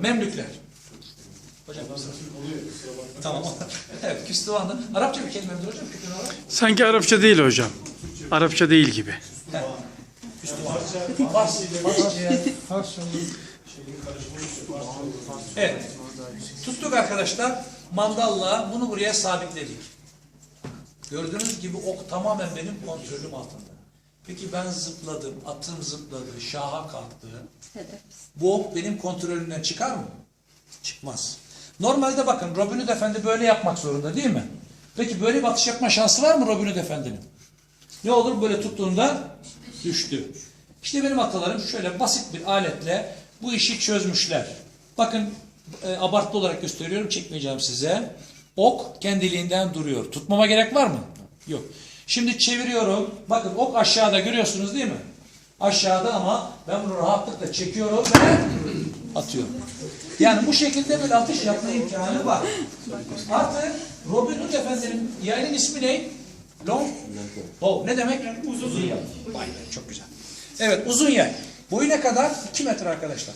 Memlükler. Hocam Tamam. evet Küstüvan'da. Arapça bir kelime midir hocam? Sanki Arapça değil hocam. Arapça değil gibi. Evet. Tuttuk arkadaşlar. Mandalla bunu buraya sabitledik. Gördüğünüz gibi ok tamamen benim kontrolüm altında. Peki ben zıpladım, atım zıpladı, şaha kalktı. Bu ok benim kontrolümden çıkar mı? Çıkmaz. Normalde bakın Robin Hood Efendi böyle yapmak zorunda değil mi? Peki böyle bir atış yapma şansı var mı Robin Hood Efendi'nin? Ne olur böyle tuttuğunda düştü. İşte benim atalarım şöyle basit bir aletle bu işi çözmüşler. Bakın e, abartılı olarak gösteriyorum çekmeyeceğim size. Ok kendiliğinden duruyor. Tutmama gerek var mı? Yok. Şimdi çeviriyorum. Bakın ok aşağıda görüyorsunuz değil mi? Aşağıda ama ben bunu rahatlıkla çekiyorum ve atıyorum. Yani bu şekilde bir atış yapma imkanı var. Artık Robin Hood Efendi'nin yayının ismi ne? Long bow. Ne demek? Uzun, yay. Vay be, çok güzel. Evet uzun yay. Boyu ne kadar? 2 metre arkadaşlar.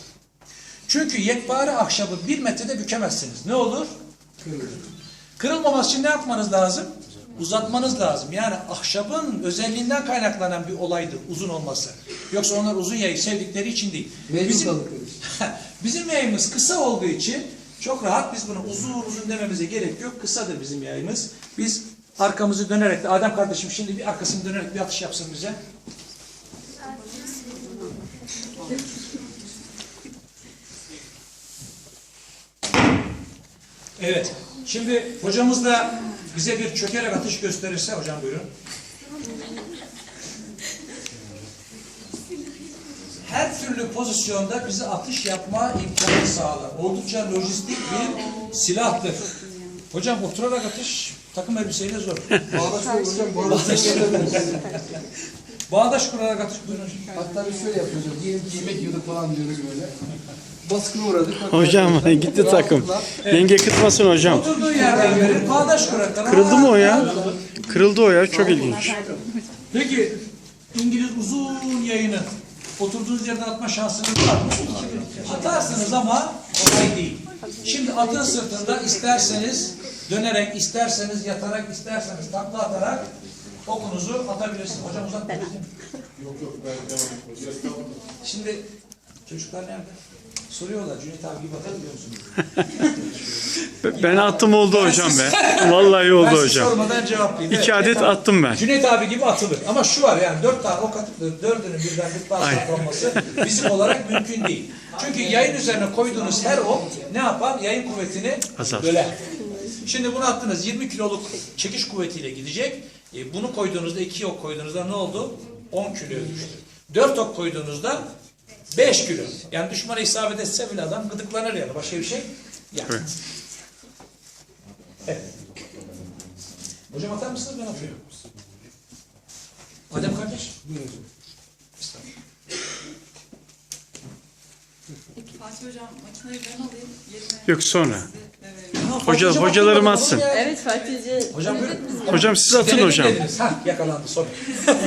Çünkü yekpare ahşabı 1 metrede bükemezsiniz. Ne olur? Kırılmaması için ne yapmanız lazım? Uzatmanız lazım. Yani ahşabın özelliğinden kaynaklanan bir olaydır uzun olması. Yoksa onlar uzun yayı sevdikleri için değil. Bizim, bizim yayımız kısa olduğu için çok rahat biz bunu uzun uzun dememize gerek yok. Kısadır bizim yayımız. Biz arkamızı dönerek de Adem kardeşim şimdi bir arkasını dönerek bir atış yapsın bize. Evet. Şimdi hocamız da bize bir çökerek atış gösterirse hocam buyurun. Her türlü pozisyonda bize atış yapma imkanı sağlar. Oldukça lojistik bir silahtır. Hocam oturarak atış takım elbiseyle zor. Bağdaş hocam, bağdaş Bağdaş kurarak atış buyurun. Hatta biz şöyle yapıyoruz. Diyelim ki yemek yiyorduk falan diyoruz böyle. Baskına uğradık. Hocam gitti takım. Yenge kızmasın hocam. Oturduğu yerden verir. Bağdaş kurarak. Kırıldı mı o ya? Kırıldı o ya. Çok ilginç. Peki İngiliz uzun yayını oturduğunuz yerden atma şansınız var mı? Atarsınız ama kolay değil. Şimdi atın sırtında isterseniz dönerek, isterseniz yatarak, isterseniz takla atarak okunuzu atabilirsiniz. Hocam uzatmayın. Yok yok ben Şimdi çocuklar nerede? Soruyorlar Cüneyt abi gibi atabiliyor musunuz? Ben attım oldu hocam be. Vallahi Ben oldu size hocam. sormadan cevaplayayım. İki adet Cüneyt abi- attım ben. Cüneyt abi gibi atılır. Ama şu var yani dört tane ok atıp dördünün birden bir parça olması bizim olarak mümkün değil. Çünkü yayın üzerine koyduğunuz her ok ne yapar? Yayın kuvvetini Azaltır. böler. Şimdi bunu attınız 20 kiloluk çekiş kuvvetiyle gidecek. E, bunu koyduğunuzda iki ok koyduğunuzda ne oldu? 10 kiloya düştü. 4 ok koyduğunuzda 5 kilo. Yani düşmana isabet etse bile adam gıdıklanır yani. Başka bir şey yani. Evet. Evet. Hocam atar mısınız ben atıyorum. Adem kardeş. Buyur hocam. Estağfurullah. Fatih Hocam makineyi ben alayım. Yerine Yok sonra. Ha, Hoca- hocam hocalarım atsın. Evet Fatih'ciğim. Hocam buyurun. Hocam siz atın hocam. Hah yakalandı sonra.